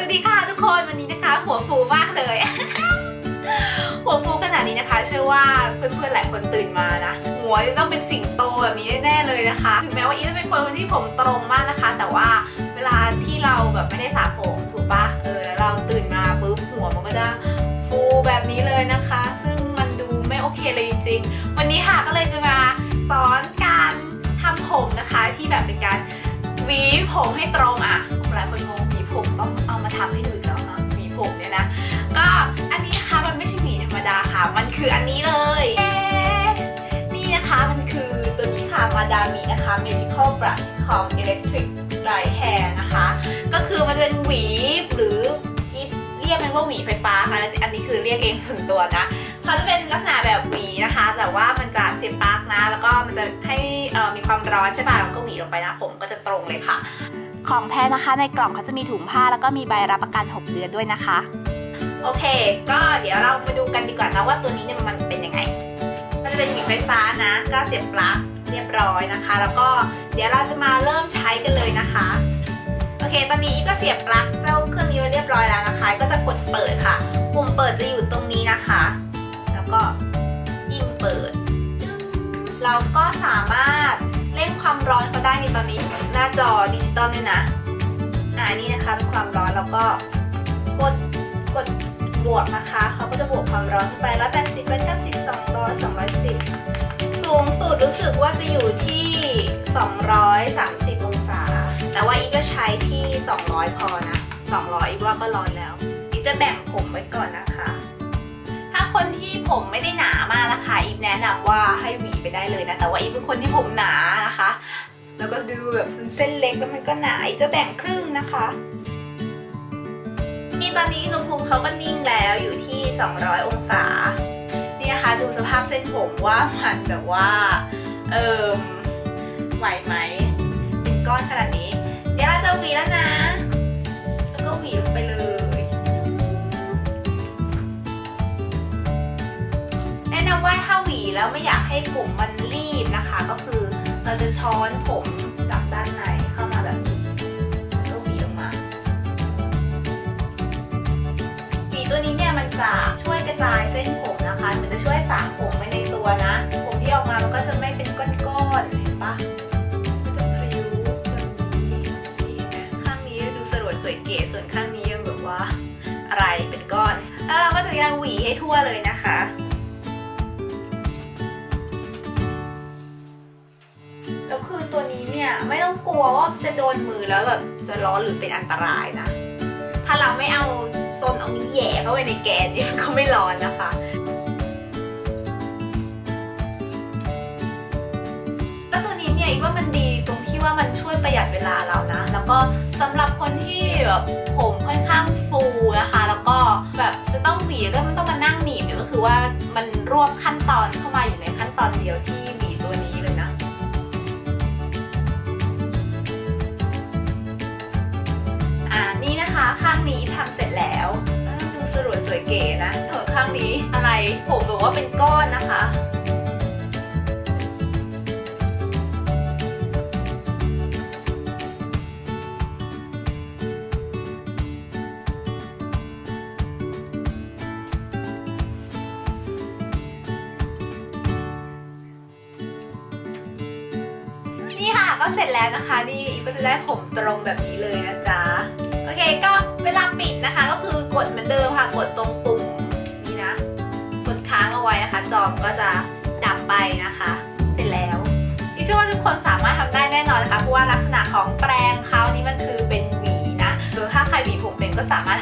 วัสดีค่ะทุกคนวันนี้นะคะหัวฟูมากเลย หัวฟูขนาดนี้นะคะ เชื่อว่าเพื่อนๆหลายคนตื่นมานะหัวจะต้องเป็นสิงโตแบบนี้แน่เลยนะคะ ถึงแม้ว่าอีจะเป็นคนที่ผมตรงมากนะคะ แต่ว่าเวลาที่เราแบบไม่ได้สระผมถูกปะเออแล้วเราตื่นมาปุ๊บหัวมันก็จะฟูแบบนี้เลยนะคะ ซึ่งมันดูไม่โอเคเลยจริงๆวันนี้ค่ะก็เลยจะมา นะคะ Magical Brush ของ Electric Style Hair นะคะ ก็คือมันจะเป็นหวีหรือเรียกมันว่าหวีไฟฟ้าค่ะ อันนี้คือเรียกเองส่วนตัวนะเขาจะเป็นลักษณะแบบหวีนะคะ แต่ว่ามันจะเสียบปลั๊กนะ แล้วก็มันจะให้มีความร้อนใช่ป่ะแล้วก็หวีลงไปนะผมก็จะตรงเลยค่ะ ของแท้นะคะในกล่องเขาจะมีถุงผ้าแล้วก็มีใบรับประกัน 6 เดือนด้วยนะคะ โอเค ก็เดี๋ยวเรามาดูกันดีกว่านะว่าตัวนี้เนี่ยมันเป็นยังไง มันจะเป็นหวีไฟฟ้านะ ก็เสียบปลั๊ก เรียบร้อยนะคะ แล้วก็เดี๋ยวเราจะมาเริ่มใช้กันเลยนะคะ โอเค ตอนนี้อีก็เสียบปลั๊กเจ้าเครื่องนี้ไว้เรียบร้อยแล้วนะคะ ก็จะกดเปิดค่ะ ปุ่มเปิดจะอยู่ตรงนี้นะคะ แล้วก็จิ้มเปิด เราก็สามารถเล่นความร้อนก็ได้ในตอนนี้หน้าจอดิจิตอลด้วยนะอ่านี่นะคะเป็นความร้อนแล้วก็กดกดบวกนะคะ เขาก็จะบวกความร้อนไปแล้วแปดสิบเป็นเก้าสิบสองร้อยสองร้อยสิบ รู้สึกว่าจะอยู่ที่ 230 องศา แต่ว่าอีก็ใช้ที่ 200 พอนะ 200อีกว่าก็ร้อนแล้ว อีจะแบ่งผมไว้ก่อนนะคะ ถ้าคนที่ผมไม่ได้หนามากนะคะ อีแนะนำว่าให้หวีไปได้เลยนะ แต่ว่าอีเป็นคนที่ผมหนานะคะ แล้วก็ดูแบบเส้นเล็กแล้วมันก็หนา อีจะแบ่งครึ่งนะคะนี่ตอนนี้อุณหภูมิเขาก็นิ่งแล้วอยู่ที่ 200 องศา นี่นะคะดูสภาพเส้นผมว่ามันแบบว่า เอิมไหวไหมเป็นก้อนขนาดนี้ เดี๋ยวเราจะหวีแล้วนะ แล้วก็หวีลงไปเลยแนะนำว่าถ้าหวีแล้วไม่อยากให้ผมมันรีบนะคะ ก็คือเราจะช้อนผมจากด้านในเข้ามาแบบนี้แล้วก็หวีออกมาหวีตัวนี้เนี่ยมันจะช่วยกระจายเส้นผมนะคะมันจะช่วยสางผมไว้ในตัวนะผ จะพริ้วแบบนี้ดีนะข้างนี้ดูสลวยสวยเก๋ส่วนข้างนี้ยังแบบว่าอะไรเป็นก้อน แล้วเราก็จะยังหวีให้ทั่วเลยนะคะแล้วคือตัวนี้เนี่ยไม่ต้องกลัวว่าจะโดนมือแล้วแบบจะร้อนหรือเป็นอันตรายนะ ถ้าเราไม่เอาโซนเอานี้แหย่เข้าไปในแกนเนี่ยก็ไม่ร้อนนะคะ วตัวนี้เนี่ยอีกว่ามันดีตรงที่ว่ามันช่วยประหยัดเวลาเรานะ แล้วก็สำหรับคนที่แบบผมค่อนข้างฟูนะคะ แล้วก็แบบจะต้องหวีแล้วก็มันต้องมานั่งหนีบเนี่ยก็คือว่ามันรวบขั้นตอนเข้ามาอยู่ในขั้นตอนเดียวที่หวีตัวนี้เลยนะอ่านี่นะคะข้างนี้ทำเสร็จแล้วดูสลวยสวยเก๋นะส่วนข้างนี้อะไรผมแบบว่าเป็นก้อนนะคะ ก็เสร็จแล้วนะคะ นี่อีก็จะได้ผมตรงแบบนี้เลยนะจ๊ะโอเคก็เวลาปิดนะคะ ก็คือกดเหมือนเดิมค่ะกดตรงปุ่มนี้นะกดค้างเอาไว้นะคะ จอมก็จะดับไปนะคะ เสร็จแล้วอีเชื่อว่าทุกคนสามารถทำได้แน่นอนนะคะเพราะว่าลักษณะของแปรงเขานี่มันคือเป็นหวีนะหรือถ้าใครหวีผมเป็นก็สามารถ